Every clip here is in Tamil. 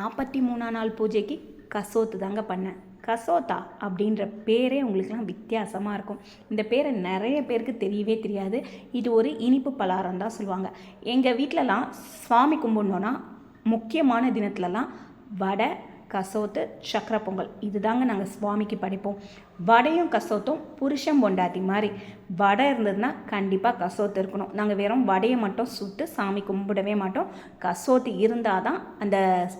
நாற்பத்தி மூணாம் நாள் பூஜைக்கு கசோத்து தாங்க பண்ணேன். கசோத்தா அப்படின்ற பேரே உங்களுக்குலாம் வித்தியாசமாக இருக்கும். இந்த பேரை நிறைய பேருக்கு தெரியவே தெரியாது. இது ஒரு இனிப்பு பலகாரம் தான் சொல்லுவாங்க. எங்கள் வீட்டிலலாம் சுவாமி கும்பிடணுன்னா முக்கியமான தினத்துலலாம் வடை கசோத்து சக்கர பொங்கல். இதுதாங்க நாங்கள் சுவாமிக்கு படைப்போம். வடையும் கசோத்தும் புருஷன் பொண்டாட்டி மாதிரி. வடை இருந்ததுன்னா கண்டிப்பாக கசோத்து இருக்கணும். நாங்கள் வெறும் வடையை மட்டும் சுட்டு சாமி கும்பிடவே மாட்டோம். கசோத்து இருந்தால் தான் அந்த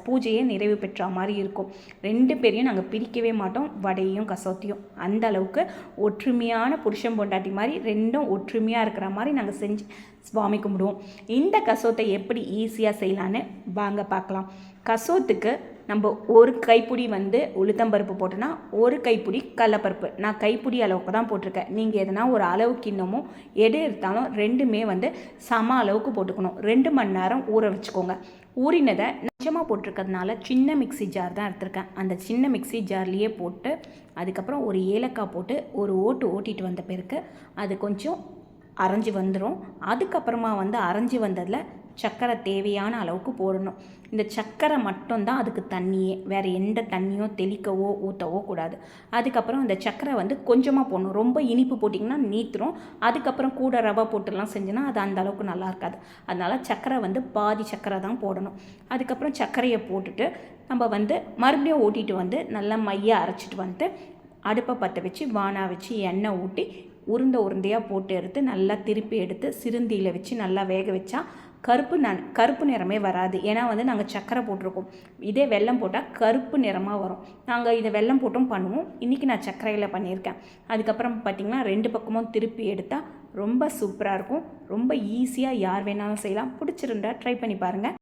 பூஜையை நிறைவு பெற்ற மாதிரி இருக்கும். ரெண்டு பேரையும் நாங்கள் பிரிக்கவே மாட்டோம். வடையும் கசோத்தையும். அந்த அளவுக்கு ஒற்றுமையான புருஷன் பொண்டாட்டி மாதிரி ரெண்டும் ஒற்றுமையாக இருக்கிற மாதிரி நாங்கள் செஞ்சு சுவாமி கும்பிடுவோம். இந்த கசோத்தை எப்படி ஈஸியாக செய்யலான்னு வாங்க பார்க்கலாம். கசோத்துக்கு நம்ம ஒரு கைப்பிடி வந்து உளுத்தம்பருப்பு போட்டோன்னா ஒரு கைப்பிடி கடலப்பருப்பு. நான் கைப்பிடி அளவுக்கு தான் போட்டிருக்கேன். நீங்கள் எதனா ஒரு அளவு கிண்ணமோ எடு எடுத்தாலும் ரெண்டுமே வந்து சம அளவுக்கு போட்டுக்கணும். ரெண்டு மணி நேரம் ஊற வச்சுக்கோங்க. ஊறினதை நிஜமாக போட்டிருக்கிறதுனால சின்ன மிக்ஸி ஜார் தான் எடுத்திருக்கேன். அந்த சின்ன மிக்ஸி ஜார்லேயே போட்டு அதுக்கப்புறம் ஒரு ஏலக்காய் போட்டு ஒரு ஓட்டு ஓட்டிட்டு வந்த பிறகு அது கொஞ்சம் அரைஞ்சி வந்துடும் அதுக்கப்புறமா வந்து அரைஞ்சி வந்ததில் சர்க்கரை தேவையான அளவுக்கு போடணும். இந்த சர்க்கரை மட்டும்தான் அதுக்கு தண்ணியே. வேறு எந்த தண்ணியோ தெளிக்கவோ ஊற்றவோ கூடாது. அதுக்கப்புறம் அந்த சர்க்கரை வந்து கொஞ்சமாக போடணும். ரொம்ப இனிப்பு போட்டிங்கன்னா நீத்துரும். அதுக்கப்புறம் கூட ரவை போட்டுலாம் செஞ்சோன்னா அது அந்த அளவுக்கு நல்லா இருக்காது. அதனால் சர்க்கரை வந்து பாதி சர்க்கரை தான் போடணும். அதுக்கப்புறம் சர்க்கரையை போட்டுட்டு நம்ம வந்து மறுபடியும் ஓட்டிட்டு வந்து நல்லா மைய அரைச்சிட்டு வந்துட்டு அடுப்பை பற்ற வச்சு வானா வச்சு எண்ணெய் ஊட்டி உருண்டை உருண்டையாக போட்டு எடுத்து நல்லா திருப்பி எடுத்து சிறுந்தியில் வச்சு நல்லா வேக வச்சா கருப்பு ந கருப்பு நிறமே வராது. ஏன்னா வந்து நாங்கள் சக்கரை போட்டிருக்கோம். இதே வெல்லம் போட்டால் கருப்பு நிறமாக வரும். நாங்கள் இதை வெல்லம் போட்டும் பண்ணுவோம். இன்றைக்கி நான் சர்க்கரையில் பண்ணியிருக்கேன். அதுக்கப்புறம் பார்த்திங்கன்னா ரெண்டு பக்கமும் திருப்பி எடுத்தால் ரொம்ப சூப்பராக இருக்கும். ரொம்ப ஈஸியாக யார் வேணாலும் செய்யலாம். பிடிச்சிருந்தா ட்ரை பண்ணி பாருங்கள்